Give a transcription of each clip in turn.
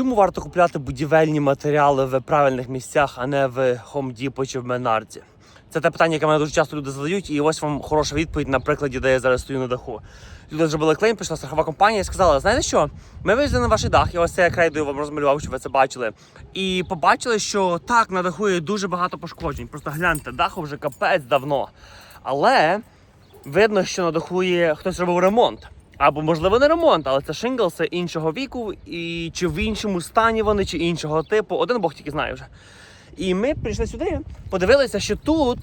чому варто купляти будівельні матеріали в правильних місцях, а не в Home Depot чи в Менарді? Це те питання, яке мене дуже часто люди задають, і ось вам хороша відповідь на прикладі, де я зараз стою на даху. Люди зробили клейм, пішла страхова компанія і сказала: знаєте що? Ми вийшли на ваш дах, я ось це крейдою вам розмалював, щоб ви це бачили. І побачили, що так, на даху є дуже багато пошкоджень. Просто гляньте, даху вже капець давно. Але видно, що на даху є хтось робив ремонт. Або, можливо, не ремонт, але це шинглси іншого віку, і чи в іншому стані вони, чи іншого типу. Один Бог тільки знає вже. І ми прийшли сюди, подивилися, що тут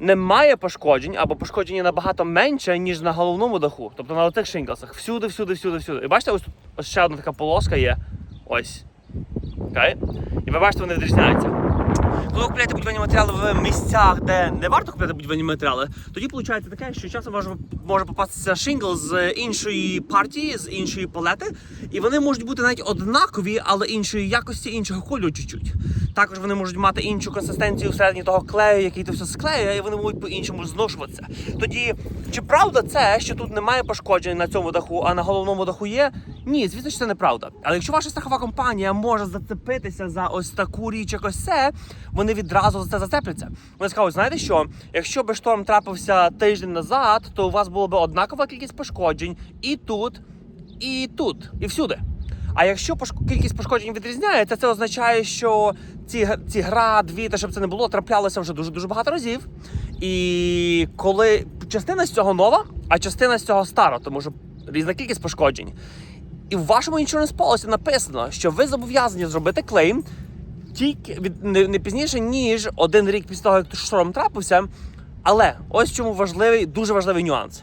немає пошкоджень, або пошкодження набагато менше, ніж на головному даху. Тобто на оцих шинглсах. Всюди, всюди, всюди, всюди. І бачите, ось тут ось ще одна така полоска є. Ось. Окей? І ви бачите, вони відрізняються. Коли ви купляєте будівельні матеріали в місцях, де не варто купляти будівельні матеріали, тоді виходить таке, що часом може, може попастися шингл з іншої партії, з іншої палети, і вони можуть бути навіть однакові, але іншої якості, іншого кольору чуть-чуть. Також вони можуть мати іншу консистенцію всередині того клею, який то все склеює, і вони можуть по-іншому зношуватися. Тоді, чи правда це, що тут немає пошкоджень на цьому даху, а на головному даху є? Ні, звісно, що це неправда. Але якщо ваша страхова компанія може зацепитися за ось таку річ, як ось це, вони відразу за це зацепляться. Вони скажуть, знаєте що? Якщо би шторм трапився тиждень назад, то у вас було б однакова кількість пошкоджень і тут, і тут, і всюди. А якщо кількість пошкоджень відрізняється, це означає, що ці, ці град, вітер, щоб це не було, траплялося вже дуже дуже багато разів. І коли частина з цього нова, а частина з цього стара, тому що різна кількість пошкоджень. І в вашому insurance policy написано, що ви зобов'язані зробити клейм тільки від не, не пізніше, ніж один рік після того, як шторм трапився. Але ось чому важливий, дуже важливий нюанс.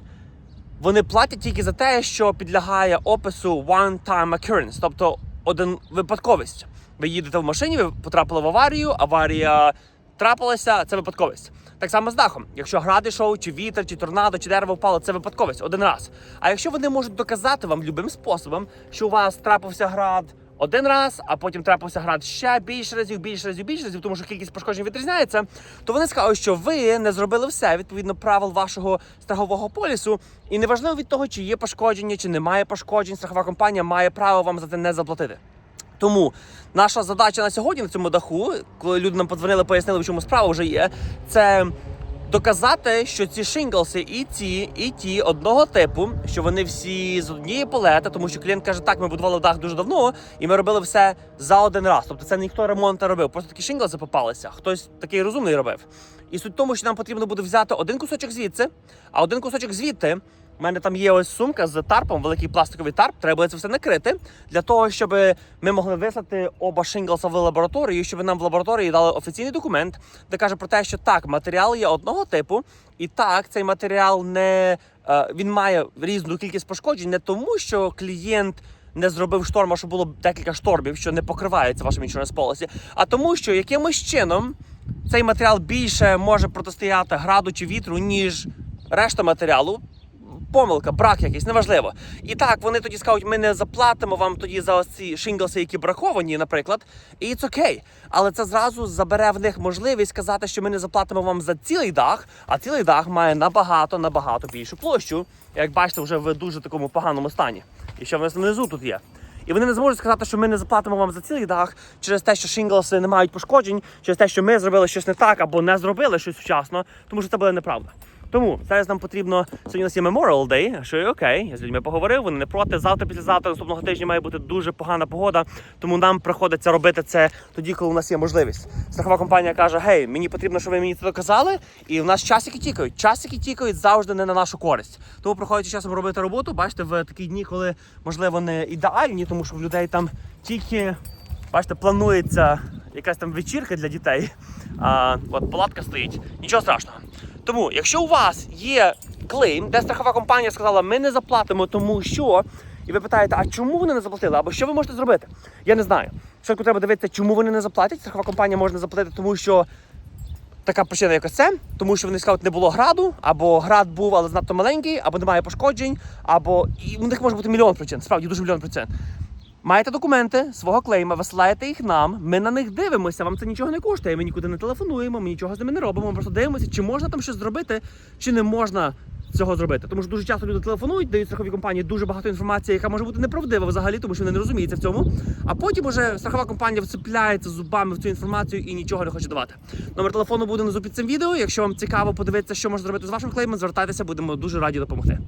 Вони платять тільки за те, що підлягає опису one-time occurrence, тобто один випадковість. Ви їдете в машині, ви потрапили в аварію, аварія трапилася, це випадковість. Так само з дахом. Якщо град ішов, чи вітер, чи торнадо, чи дерево впало, це випадковість один раз. А якщо вони можуть доказати вам любим способом, що у вас трапився град один раз, а потім трапився град ще більше разів, більше разів, більше разів, тому що кількість пошкоджень відрізняється, то вони скажуть, що ви не зробили все відповідно правил вашого страхового полісу. І неважливо від того, чи є пошкодження, чи немає пошкоджень, страхова компанія має право вам за це не заплатити. Тому наша задача на сьогодні на цьому даху, коли люди нам подзвонили, пояснили, в чому справа вже є, це доказати, що ці шинглси і ці, і ті одного типу, що вони всі з однієї палети, тому що клієнт каже, так, ми будували дах дуже давно, і ми робили все за один раз. Тобто це ніхто ремонт не робив. Просто такі шинглси попалися. Хтось такий розумний робив. І суть в тому, що нам потрібно буде взяти один кусочок звідси, а один кусочок звідти. У мене там є ось сумка з тарпом, великий пластиковий тарп. Треба буде це все накрити для того, щоб ми могли вислати оба шинглса в лабораторію, щоб нам в лабораторії дали офіційний документ, де каже про те, що так, матеріал є одного типу, і так, цей матеріал не е, він має різну кількість пошкоджень, не тому, що клієнт. Не зробив шторм, а що було декілька штормів, що не покривається вашим insurance policy, а тому, що якимось чином цей матеріал більше може протистояти граду чи вітру, ніж решта матеріалу помилка, брак якийсь, неважливо. І так, вони тоді скажуть, ми не заплатимо вам тоді за ось ці шинглси, які браковані, наприклад, і це окей. Але це зразу забере в них можливість сказати, що ми не заплатимо вам за цілий дах, а цілий дах має набагато набагато більшу площу. Як бачите, вже в дуже такому поганому стані. І ще внизу тут є. І вони не зможуть сказати, що ми не заплатимо вам за цілий дах через те, що шинглси не мають пошкоджень, через те, що ми зробили щось не так або не зробили щось вчасно, тому що це буде неправда. Тому зараз нам потрібно сьогодні у нас є Memorial Day, що є окей. Я з людьми поговорив, вони не проти. Завтра, післязавтра, наступного тижня має бути дуже погана погода. Тому нам приходиться робити це тоді, коли у нас є можливість. Страхова компанія каже: Гей, мені потрібно, щоб ви мені це доказали. І в нас часики тікають. Часики тікають завжди не на нашу користь. Тому приходиться часом робити роботу. Бачите, в такі дні, коли можливо не ідеальні, тому що в людей там тільки бачите, планується якась там вечірка для дітей. А, от палатка стоїть. Нічого страшного. Тому, якщо у вас є клейм, де страхова компанія сказала, ми не заплатимо, тому що. І ви питаєте, а чому вони не заплатили? Або що ви можете зробити? Я не знаю. Спочатку треба дивитися, чому вони не заплатять. Страхова компанія може не заплатити, тому що така причина, як ось це, тому що вони скажуть, не було граду, або град був, але занадто маленький, або немає пошкоджень, або і у них може бути мільйон причин, справді дуже мільйон причин. Маєте документи свого клейма, висилаєте їх нам. Ми на них дивимося. Вам це нічого не коштує. Ми нікуди не телефонуємо, ми нічого з ними не робимо. Ми просто дивимося, чи можна там щось зробити, чи не можна цього зробити. Тому що дуже часто люди телефонують, дають страхові компанії дуже багато інформації, яка може бути неправдива взагалі, тому що вони не розуміються в цьому. А потім уже страхова компанія вцепляється зубами в цю інформацію і нічого не хоче давати. Номер телефону буде внизу під цим відео. Якщо вам цікаво подивитися, що можна зробити з вашим клеймом, звертайтеся, будемо дуже раді допомогти.